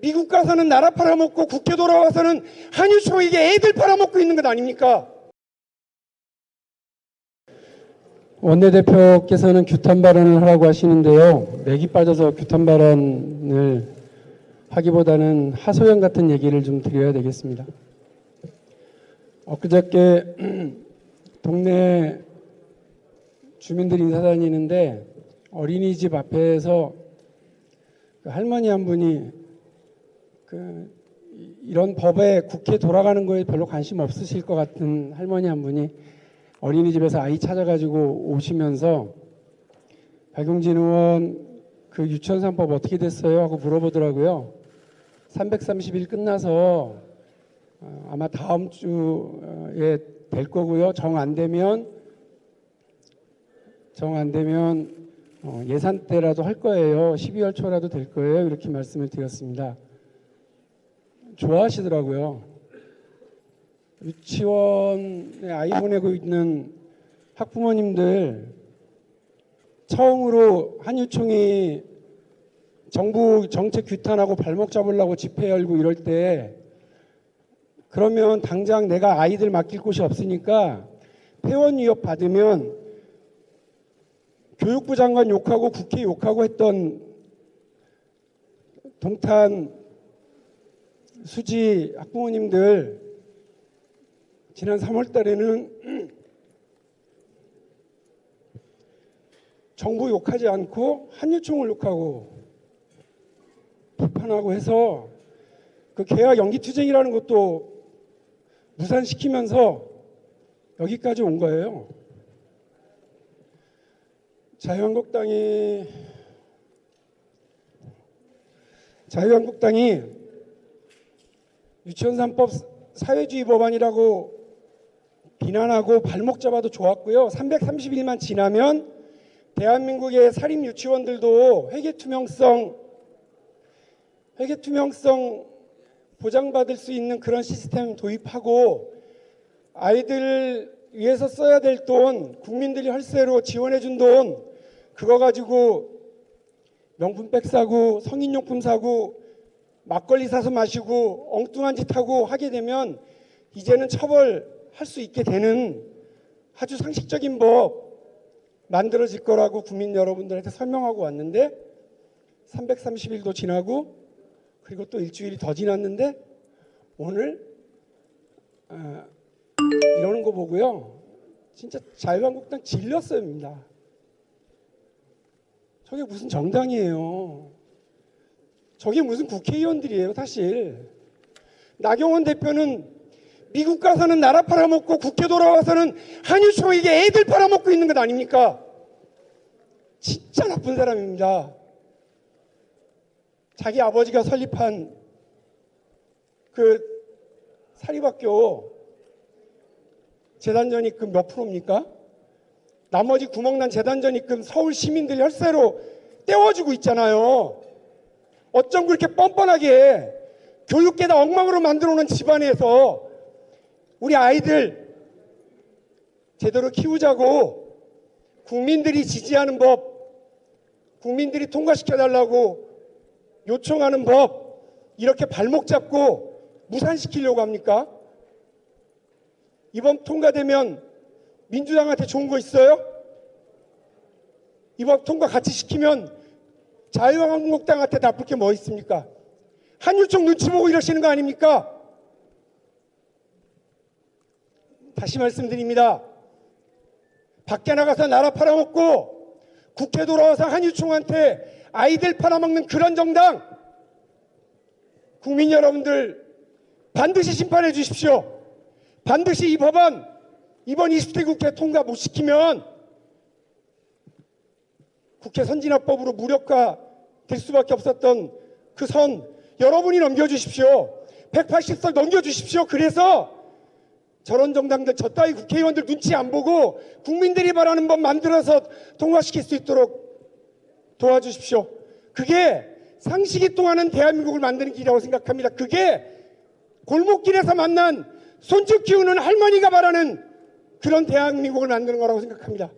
미국 가서는 나라 팔아먹고 국회 돌아와서는 한유총에게 애들 팔아먹고 있는 것 아닙니까? 원내대표께서는 규탄 발언을 하라고 하시는데요. 맥이 빠져서 규탄 발언을 하기보다는 하소연 같은 얘기를 좀 드려야 되겠습니다. 엊그저께 동네 주민들 인사 다니는데 어린이집 앞에서 그 할머니 한 분이 그 이- 이런 법에 국회 돌아가는 거에 별로 관심 없으실 것 같은 할머니 한 분이 어린이집에서 아이 찾아가지고 오시면서 박용진 의원 그 유치원 3법 어떻게 됐어요? 하고 물어보더라고요. 330일 끝나서 어, 아마 다음 주에 될 거고요. 정 안 되면 정 안 되면 어, 예산 때라도 할 거예요. 12월 초라도 될 거예요. 이렇게 말씀을 드렸습니다. 좋아하시더라고요. 유치원에 아이 보내고 있는 학부모님들 처음으로 한유총이 정부 정책 규탄하고 발목 잡으려고 집회 열고 이럴 때 그러면 당장 내가 아이들 맡길 곳이 없으니까 회원 위협 받으면 교육부 장관 욕하고 국회 욕하고 했던 동탄 수지 학부모님들 지난 3월 달에는 정부 욕하지 않고 한유총을 욕하고 비판하고 해서 그 계약 연기 투쟁이라는 것도 무산시키면서 여기까지 온 거예요. 자유한국당이 자유한국당이 유치원 3법 사회주의 법안이라고 비난하고 발목 잡아도 좋았고요. 330일만 지나면 대한민국의 사립 유치원들도 회계 투명성 회계 투명성 보장받을 수 있는 그런 시스템 도입하고 아이들 위해서 써야 될 돈, 국민들이 헐세로 지원해 준 돈 그거 가지고 명품백 사고 성인용품 사고 막걸리 사서 마시고 엉뚱한 짓 하고 하게 되면 이제는 처벌할 수 있게 되는 아주 상식적인 법 만들어질 거라고 국민 여러분들한테 설명하고 왔는데 330일도 지나고 그리고 또 일주일이 더 지났는데 오늘 아, 이러는 거 보고요 진짜 자유한국당 질렸어요입니다. 저게 무슨 정당이에요? 저게 무슨 국회의원들이에요, 사실. 나경원 대표는 미국 가서는 나라 팔아먹고 국회 돌아와서는 한유총에게 애들 팔아먹고 있는 것 아닙니까? 진짜 나쁜 사람입니다. 자기 아버지가 설립한 그 사립학교 재단 전입금 몇 프로입니까? 나머지 구멍난 재단 전입금 서울 시민들이 혈세로 떼어주고 있잖아요. 어쩜 그렇게 뻔뻔하게 교육계다 엉망으로 만들어 놓은 집안에서 우리 아이들 제대로 키우자고 국민들이 지지하는 법, 국민들이 통과시켜 달라고 요청하는 법 이렇게 발목 잡고 무산시키려고 합니까? 이번 통과되면 민주당한테 좋은 거 있어요? 이번 통과 같이 시키면 자유한국당한테 나쁠 게 뭐 있습니까? 한율총 눈치 보고 이러시는 거 아닙니까? 다시 말씀드립니다. 밖에 나가서 나라 팔아먹고 국회 돌아와서 한유총한테 아이들 팔아먹는 그런 정당 국민 여러분들 반드시 심판해 주십시오. 반드시 이 법안 이번 20대 국회 통과 못 시키면 국회 선진화법으로 무력화 될 수밖에 없었던 그 선 여러분이 넘겨주십시오. 180석 넘겨주십시오. 그래서 저런 정당들 저 따위 국회의원들 눈치 안 보고 국민들이 바라는 법 만들어서 통과시킬 수 있도록 도와주십시오. 그게 상식이 통하는 대한민국을 만드는 길이라고 생각합니다. 그게 골목길에서 만난 손주 키우는 할머니가 바라는 그런 대한민국을 만드는 거라고 생각합니다.